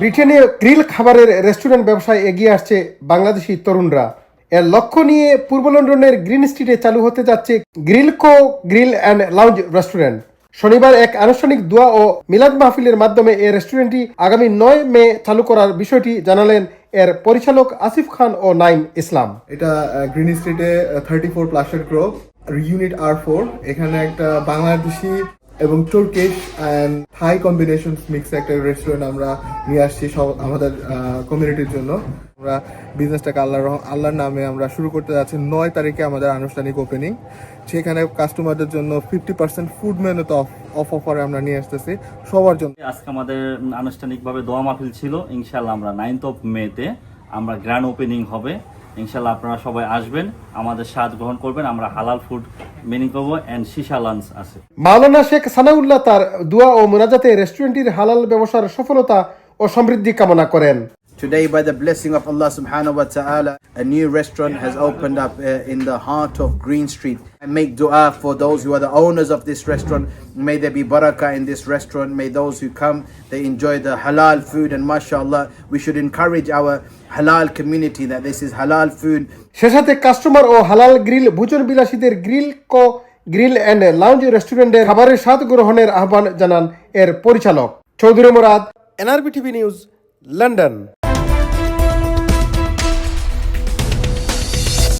ব্রিটেনে গ্রিল খাবারের রেস্টুরেন্ট ব্যবসায় এগিয়ে আসছে বাংলাদেশি তরুণরা। এর লক্ষ্য নিয়ে পূর্ব লন্ডনের গ্রিন স্ট্রিটে চালু হতে যাচ্ছে grill co grill and lounge restaurant. শনিবার এক আনুষ্ঠানিক দোয়া ও মিলাদ মাহফিলের মাধ্যমে এই রেস্টুরেন্টটি আগামী নয় মে চালু করার বিষয়টি জানালেন এর পরিচালক আসিফ খান ও নাইম ইসলাম। এটা গ্রিন স্ট্রিটে থার্টি ফোর প্লাসের গ্রোভ ইউনিট আর ফোর এখানে একটা বাংলাদেশি এবং Turkish and Thai combination mix একটা রেস্টুরেন্ট আমরা নিয়ে আসছি সব আমাদের কমিউনিটির জন্য। আমরা বিজনেসটাকে আল্লাহর আল্লাহর নামে আমরা শুরু করতে যাচ্ছি নয় তারিখে আমাদের আনুষ্ঠানিক ওপেনিং সেখানে কাস্টমারদের জন্য ফিফটি পার্সেন্ট ফুড মেনুতে অফ অফ অফারে আমরা নিয়ে আসতেছি সবার জন্য। আজকে আমাদের আনুষ্ঠানিকভাবে দোয়া মাহফিল ছিল ইনশাল্লাহ আমরা নাইনথ অফ মেতে আমরা গ্র্যান্ড ওপেনিং হবে। ইনশাল্লাহ আপনারা সবাই আসবেন, আমাদের স্বাদ গ্রহণ করবেন, আমরা হালাল ফুড মেনি করব এন্ড সিসা লাঞ্চ আছে। মাওলানা শেখ সানাউল্লাহ তার দোয়া ও মোনাজাতে রেস্টুরেন্টটির হালাল ব্যবসার সফলতা ও সমৃদ্ধি কামনা করেন। Today, by the blessing of Allah subhanahu wa ta'ala, a new restaurant has opened up uh, in the heart of Green Street. I make dua for those who are the owners of this restaurant. May there be barakah in this restaurant. May those who come, they enjoy the halal food. And mashallah, we should encourage our halal community that this is halal food. সে সাথে customer ও হালাল grill ভোজন বিলাসীদের grill co grill and lounge রেস্টুরেন্টের খাবারের স্বাদ গ্রহণের আহ্বান জানান এর পরিচালক Chowdhury Murad NRB TV news London